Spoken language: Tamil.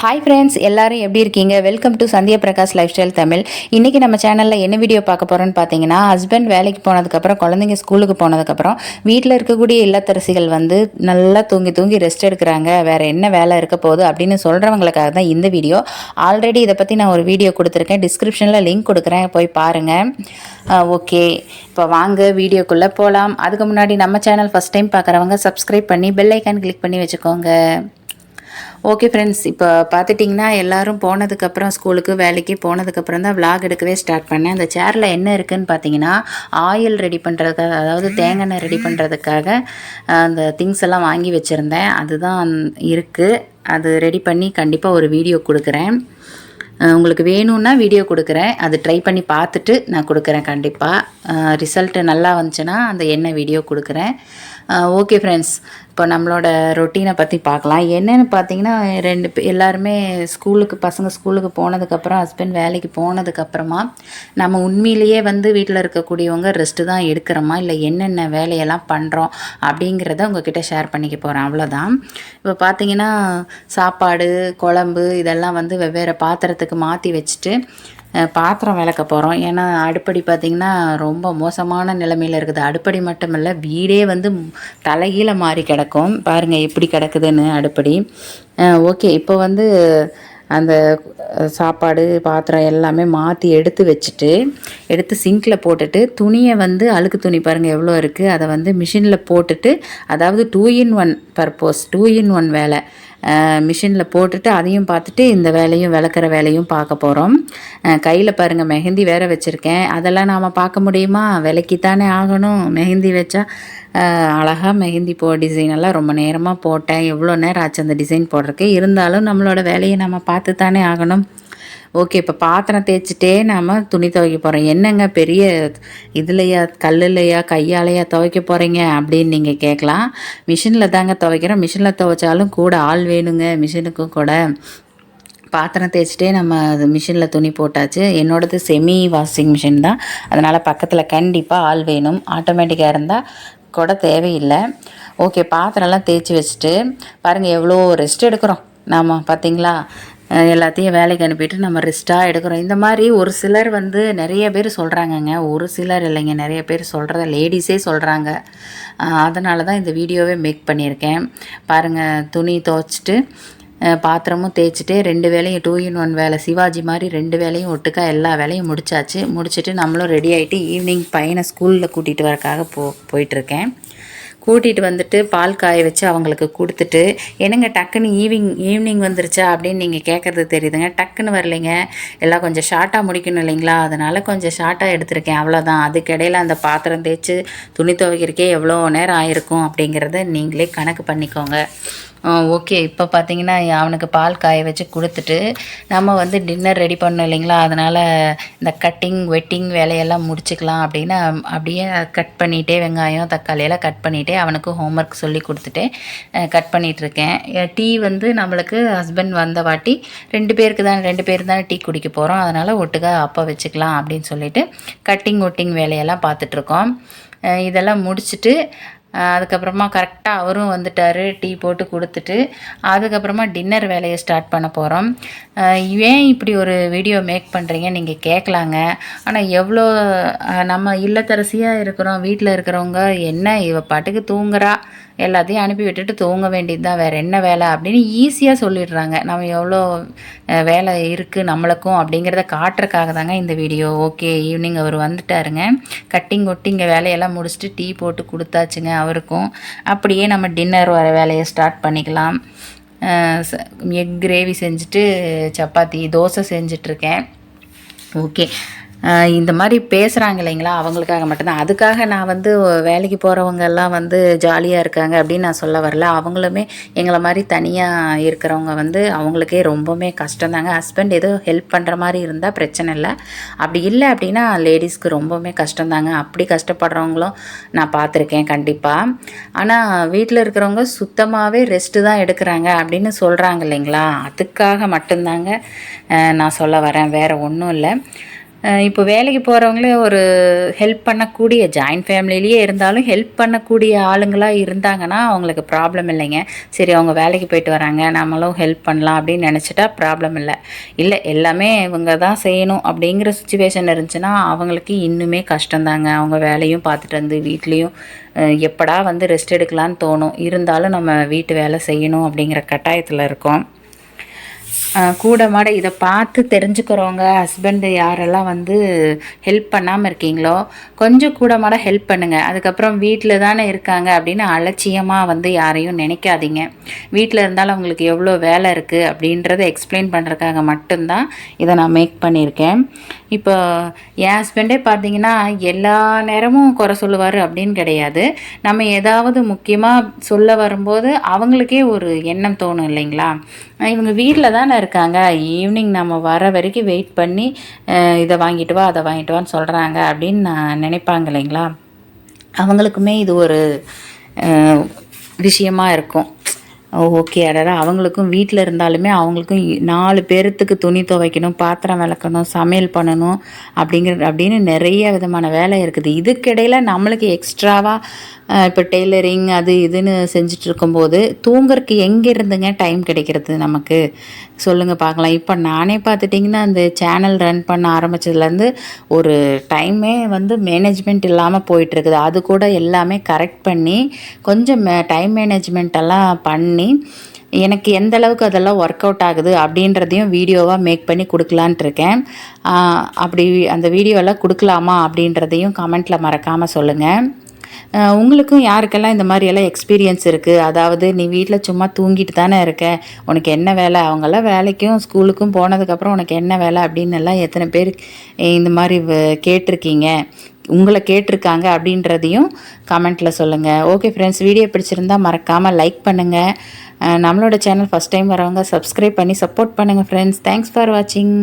ஹாய் ஃப்ரெண்ட்ஸ் எல்லாரும் எப்படி இருக்கீங்க? Welcome to Sandhya Prakash lifestyle Tamil. இன்றைக்கி நம்ம சேனலில் என்ன வீடியோ பார்க்க போகிறோம்னு பார்த்தீங்கன்னா ஹஸ்பண்ட் வேலைக்கு போனதுக்கப்புறம் குழந்தைங்க ஸ்கூலுக்கு போனதுக்கப்புறம் வீட்டில் இருக்கக்கூடிய இல்லத்தரசிகள் வந்து நல்லா தூங்கி தூங்கி ரெஸ்ட் எடுக்கிறாங்க. வேறு என்ன வேலை இருக்க போகுது அப்படின்னு சொல்கிறவங்களுக்காக தான் இந்த வீடியோ ஆல்ரெடி இதை பற்றி நான் ஒரு வீடியோ கொடுத்துருக்கேன். டிஸ்கிரிப்ஷனில் லிங்க் கொடுக்குறேன். போய் பாருங்கள் ஓகே இப்போ வாங்க வீடியோக்குள்ளே போகலாம் அதுக்கு முன்னாடி நம்ம சேனல் ஃபஸ்ட் டைம் பார்க்குறவங்க சப்ஸ்கிரைப் பண்ணி பெல் ஐக்கான் கிளிக் பண்ணி வச்சுக்கோங்க. ஓகே ஃப்ரெண்ட்ஸ் இப்போ பார்த்துட்டிங்கன்னா எல்லாரும் போனதுக்கப்புறம் ஸ்கூலுக்கு வேலைக்கு போனதுக்கப்புறம் தான் vlog எடுக்கவே ஸ்டார்ட் பண்ணேன். அந்த சேரில் என்ன இருக்குதுன்னு பார்த்தீங்கன்னா ஆயில் ரெடி பண்ணுறதுக்காக அதாவது தேங்காய் எண்ணெய் ரெடி பண்ணுறதுக்காக அந்த திங்ஸ் எல்லாம் வாங்கி வச்சுருந்தேன். அதுதான் இருக்குது அது ரெடி பண்ணி கண்டிப்பாக ஒரு வீடியோ கொடுக்குறேன். உங்களுக்கு வேணும்னா வீடியோ கொடுக்குறேன். அது ட்ரை பண்ணி பார்த்துட்டு நான் கொடுக்குறேன் கண்டிப்பாக ரிசல்ட்டு நல்லா வந்துச்சுன்னா அந்த எண்ணெய் வீடியோ கொடுக்குறேன். ஓகே ஃப்ரெண்ட்ஸ் இப்போ நம்மளோட ரொட்டீனை பற்றி பார்க்கலாம். என்னென்னு பார்த்தீங்கன்னா ரெண்டு எல்லாருமே ஸ்கூலுக்கு பசங்க ஸ்கூலுக்கு போனதுக்கப்புறம் ஹஸ்பண்ட் வேலைக்கு போனதுக்கப்புறமா நம்ம உண்மையிலேயே வந்து வீட்டில் இருக்கக்கூடியவங்க ரெஸ்ட்டு தான் எடுக்கிறோமா? இல்லை என்னென்ன வேலையெல்லாம் பண்ணுறோம் அப்படிங்கிறத உங்ககிட்ட ஷேர் பண்ணிக்க போகிறேன் அவ்வளோதான். இப்போ பார்த்தீங்கன்னா சாப்பாடு குழம்பு இதெல்லாம் வந்து வெவ்வேறு பாத்திரத்துக்கு மாற்றி வச்சுட்டு பாத்திரம் விளக்க போகிறோம் ஏன்னா அடுப்படி பார்த்திங்கன்னா ரொம்ப மோசமான நிலைமையில் இருக்குது. அடுப்படி மட்டும் இல்லை வீடே வந்து தலைகீழ மாறி கிடக்கும். பாருங்கள் எப்படி கிடக்குதுன்னு அடுப்படி. ஓகே இப்போ வந்து அந்த சாப்பாடு பாத்திரம் எல்லாமே மாற்றி எடுத்து வச்சுட்டு எடுத்து சிங்கில் போட்டுட்டு துணியை வந்து அழுக்கு துணி பாருங்கள் எவ்வளோ இருக்குது அதை வந்து மிஷினில் போட்டுட்டு அதாவது two in one purpose two in one வேலை. மிஷினில் போட்டுட்டு அதையும் பார்த்துட்டு இந்த வேலையும் விளக்குற வேலையும் பார்க்க போகிறோம் கையில் பாருங்கள் மெஹந்தி வேற வச்சுருக்கேன். அதெல்லாம் நாம் பார்க்க முடியுமா? விலைக்கு தானே ஆகணும். மெஹந்தி வச்சா அழகாக மெஹந்தி போ டிசைன் எல்லாம் ரொம்ப நேரமாக போட்டேன். எவ்வளோ நேரம் ஆச்சு அந்த டிசைன் போடுறதுக்கு? இருந்தாலும் நம்மளோட வேலையை நம்ம பார்த்து தானே ஆகணும். ஓகே இப்போ பாத்திரம் தேய்ச்சிட்டே நாம் துணி துவைக்க போகிறோம் என்னங்க பெரிய இதுலையா கல்லுலையா கையாலையா துவைக்க போகிறீங்க அப்படின்னு நீங்கள் கேட்கலாம். மிஷினில் தாங்க துவைக்கிறோம். மிஷினில் துவைச்சாலும் கூட ஆள் வேணுங்க. மிஷினுக்கும் கூட. பாத்திரம் தேய்ச்சிட்டே நம்ம அது மிஷினில் துணி போட்டாச்சு. என்னோடது செமி வாஷிங் மிஷின் தான். அதனால் பக்கத்தில் கண்டிப்பாக ஆள் வேணும். ஆட்டோமேட்டிக்காக இருந்தால் கூட தேவையில்லை. ஓகே பாத்திரம்லாம் தேய்ச்சி வச்சுட்டு பாருங்கள் எவ்வளோ ரெஸ்ட் எடுக்கிறோம். நாம் பார்த்தீங்களா எல்லாத்தையும் வேலைக்கு அனுப்பிட்டு நம்ம ரெஸ்ட்டாக எடுக்கிறோம். இந்த மாதிரி ஒரு சிலர் வந்து நிறைய பேர் சொல்கிறாங்கங்க ஒரு சிலர் இல்லைங்க. நிறைய பேர் சொல்கிறத லேடிஸே சொல்கிறாங்க அதனால தான் இந்த வீடியோவே மேக் பண்ணியிருக்கேன். பாருங்கள் துணி துவைச்சிட்டு பாத்திரமும் தேய்ச்சிட்டு ரெண்டு வேலையும் டூ இன் ஒன் வேலை. சிவாஜி மாதிரி ரெண்டு வேலையும் ஒட்டுக்கா எல்லா வேலையும் முடிச்சாச்சு. முடிச்சுட்டு நம்மளும் ரெடி ஆகிட்டு ஈவினிங் பையனை ஸ்கூலில் கூட்டிகிட்டு வரக்காக போ போயிட்டுருக்கேன் கூட்டிகிட்டு வந்துட்டு பால் காய வச்சு அவங்களுக்கு கொடுத்துட்டு என்னங்க டக்குன்னு ஈவினிங் ஈவினிங் வந்துருச்சா? அப்படின்னு நீங்கள் கேட்குறது தெரியுதுங்க. டக்குன்னு வரலைங்க. எல்லாம் கொஞ்சம் ஷார்ட்டாக முடிக்கணும் இல்லைங்களா? அதனால் கொஞ்சம் ஷார்ட்டாக எடுத்திருக்கேன். அவ்வளோதான் அதுக்கிடையில் அந்த பாத்திரம் தேய்ச்சி துணி துவைக்கிறக்கே எவ்வளோ நேரம் ஆயிருக்கும் அப்படிங்கிறத நீங்களே கணக்கு பண்ணிக்கோங்க. ஓகே இப்போ பார்த்தீங்கன்னா அவனுக்கு பால் காய வச்சு கொடுத்துட்டு நம்ம வந்து டின்னர் ரெடி பண்ணோம் இல்லைங்களா? அதனால் இந்த கட்டிங் வெட்டிங் வேலையெல்லாம் முடிச்சுக்கலாம் அப்படின்னு அப்படியே கட் பண்ணிகிட்டே வெங்காயம் தக்காளி எல்லாம் கட் பண்ணிகிட்டே அவனுக்கு ஹோம்ஒர்க் சொல்லி கொடுத்துட்டே கட் பண்ணிகிட்ருக்கேன் டீ வந்து நம்மளுக்கு ஹஸ்பண்ட் வந்த வாட்டி ரெண்டு பேருக்கு தான் ரெண்டு பேர் தானே டீ குடிக்க போகிறோம் அதனால் ஒட்டுக்காக அப்போ வச்சுக்கலாம் அப்படின்னு சொல்லிட்டு கட்டிங் ஒட்டிங் வேலையெல்லாம் பார்த்துட்ருக்கோம் இதெல்லாம் முடிச்சுட்டு அதுக்கப்புறமா கரெக்டாக அவரும் வந்துட்டார் டீ போட்டு கொடுத்துட்டு அதுக்கப்புறமா டின்னர் வேலையை ஸ்டார்ட் பண்ண போகிறோம் ஏன் இப்படி ஒரு வீடியோ மேக் பண்ணுறீங்க நீங்கள் கேட்கலாங்க ஆனால் எவ்வளோ நம்ம இல்லத்தரசியாக இருக்கிறோம் வீட்டில் இருக்கிறவங்க என்ன இவ பாட்டுக்கு தூங்குறா? எல்லாத்தையும் அனுப்பி விட்டுட்டு தூங்க வேண்டியது தான் வேறு என்ன வேலை அப்படின்னு ஈஸியாக சொல்லிடுறாங்க. நம்ம எவ்வளோ வேலை இருக்குது நம்மளுக்கும் அப்படிங்கிறத காட்டுறக்காக தாங்க இந்த வீடியோ ஓகே ஈவினிங் அவர் வந்துட்டாருங்க. கட்டிங் ஒட்டிங்க வேலையெல்லாம் முடிச்சுட்டு டீ போட்டு கொடுத்தாச்சுங்க அவருக்கும். அப்படியே நம்ம டின்னர் வர வேலையை ஸ்டார்ட் பண்ணிக்கலாம். எக் கிரேவி செஞ்சுட்டு சப்பாத்தி தோசை செஞ்சிட்ருக்கேன் ஓகே இந்த மாதிரி பேசுகிறாங்க இல்லைங்களா? அவங்களுக்காக மட்டும்தான். அதுக்காக நான் வந்து வேலைக்கு போகிறவங்க எல்லாம் வந்து ஜாலியாக இருக்காங்க அப்படின்னு நான் சொல்ல வரல. அவங்களுமே எங்களை மாதிரி தனியாக இருக்கிறவங்க வந்து அவங்களுக்கே ரொம்பவுமே கஷ்டம்தாங்க. ஹஸ்பண்ட் ஏதோ ஹெல்ப் பண்ணுற மாதிரி இருந்தால் பிரச்சனை இல்லை. அப்படி இல்லை அப்படின்னா லேடிஸ்க்கு ரொம்பவுமே கஷ்டம்தாங்க. அப்படி கஷ்டப்படுறவங்களும் நான் பார்த்துருக்கேன் கண்டிப்பாக ஆனால் வீட்டில் இருக்கிறவங்க சுத்தமாகவே ரெஸ்ட்டு தான் எடுக்கிறாங்க அப்படின்னு சொல்கிறாங்க இல்லைங்களா? அதுக்காக மட்டும்தாங்க நான் சொல்ல வரேன். வேறு ஒன்றும் இல்லை. இப்போ வேலைக்கு போகிறவங்களே ஒரு ஹெல்ப் பண்ணக்கூடிய ஜாயின்ட் ஃபேமிலிலேயே இருந்தாலும் ஹெல்ப் பண்ணக்கூடிய ஆளுங்களாக இருந்தாங்கன்னா அவங்களுக்கு ப்ராப்ளம் இல்லைங்க. சரி அவங்க வேலைக்கு போயிட்டு வராங்க நம்மளும் ஹெல்ப் பண்ணலாம் அப்படின்னு நினச்சிட்டா ப்ராப்ளம் இல்லை. இல்லை எல்லாமே இவங்க தான் செய்யணும் அப்படிங்கிற சுச்சுவேஷன் இருந்துச்சுன்னா அவங்களுக்கு இன்னுமே கஷ்டம்தாங்க. அவங்க வேலையும் பார்த்துட்டு வந்து வீட்லேயும் எப்படா வந்து ரெஸ்ட் எடுக்கலான்னு தோணும். இருந்தாலும் நம்ம வீட்டு வேலை செய்யணும் அப்படிங்கிற கட்டாயத்தில் இருக்கோம். கூட மாட இதை பார்த்து தெரிஞ்சுக்கிறவங்க ஹஸ்பண்டு யாரெல்லாம் வந்து ஹெல்ப் பண்ணாமல் இருக்கீங்களோ கொஞ்சம் கூட மாட ஹெல்ப் பண்ணுங்கள் அதுக்கப்புறம் வீட்டில் தானே இருக்காங்க அப்படின்னு அலட்சியமாக வந்து யாரையும் நினைக்காதீங்க. வீட்டில் இருந்தாலும் அவங்களுக்கு எவ்வளோ வேலை இருக்குது அப்படின்றத எக்ஸ்பிளைன் பண்ணுறதுக்காக மட்டும்தான் இதை நான் மேக் பண்ணியிருக்கேன். இப்போ என் ஹஸ்பண்டே பார்த்தீங்கன்னா எல்லா நேரமும் குறை சொல்லுவார் அப்படின்னு கிடையாது. நம்ம ஏதாவது முக்கியமாக சொல்ல வரும்போது அவங்களுக்கே ஒரு எண்ணம் தோணும் இல்லைங்களா? இவங்க வீட்டில் தானே இருக்காங்க. ஈவினிங் நம்ம வர வரைக்கும் வெயிட் பண்ணி இதை வாங்கிட்டு வா அதை வாங்கிட்டு வான்னு சொல்கிறாங்க அப்படின்னு நான் நினைப்பாங்க இல்லைங்களா? அவங்களுக்குமே இது ஒரு விஷயமாக விஷயமா இருக்கும். ஓகே அடரா அவங்களுக்கும் வீட்டில் இருந்தாலுமே அவங்களுக்கும் நாலு பேர்த்துக்கு துணி துவைக்கணும் பாத்திரம் விளக்கணும் சமையல் பண்ணணும் அப்படிங்கிற அப்படின்னு நிறைய விதமான வேலை இருக்குது. இதுக்கிடையில் நம்மளுக்கு எக்ஸ்ட்ராவாக இப்போ டெய்லரிங் அது இதுன்னு செஞ்சுட்டு இருக்கும்போது தூங்குறதுக்கு எங்கே இருந்துங்க டைம் கிடைக்கிறது நமக்கு? சொல்லுங்கள் பார்க்கலாம். இப்போ நானே பார்த்துட்டிங்கன்னா அந்த சேனல் ரன் பண்ண ஆரம்பிச்சதுலேருந்து ஒரு டைமே வந்து மேனேஜ்மெண்ட் இல்லாமல் போயிட்டுருக்குது அது கூட எல்லாமே கரெக்ட் பண்ணி கொஞ்சம் டைம் மேனேஜ்மெண்ட் எல்லாம் பண்ணி எனக்கு எந்த அளவுக்கு அதெல்லாம் ஒர்க் அவுட் ஆகுது அப்படின்றதையும் வீடியோவாக மேக் பண்ணி கொடுக்கலான்ட்டு இருக்கேன் அப்படி அந்த வீடியோலாம் கொடுக்கலாமா அப்படின்றதையும் கமெண்ட்டில் மறக்காமல் சொல்லுங்கள் உங்களுக்கும் யாருக்கெல்லாம் இந்த மாதிரி எல்லாம் எக்ஸ்பீரியன்ஸ் இருக்குது அதாவது நீ வீட்டில் சும்மா தூங்கிட்டு தானே இருக்க? உனக்கு என்ன வேலை? அவங்கெல்லாம் வேலைக்கும் ஸ்கூலுக்கும் போனதுக்கப்புறம் உனக்கு என்ன வேலை அப்படின்னு எல்லாம் எத்தனை பேர் இந்த மாதிரி கேட்டிருக்கீங்க? உங்களை கேட்டிருக்காங்க அப்படின்றதையும் கமெண்ட்டில் சொல்லுங்கள் ஓகே ஃப்ரெண்ட்ஸ் வீடியோ பிடிச்சிருந்தா மறக்காமல் லைக் பண்ணுங்கள் நம்மளோட சேனல் ஃபஸ்ட் டைம் வரவங்க சப்ஸ்கிரைப் பண்ணி சப்போர்ட் பண்ணுங்கள் ஃப்ரெண்ட்ஸ் தேங்க்ஸ் ஃபார் வாட்சிங்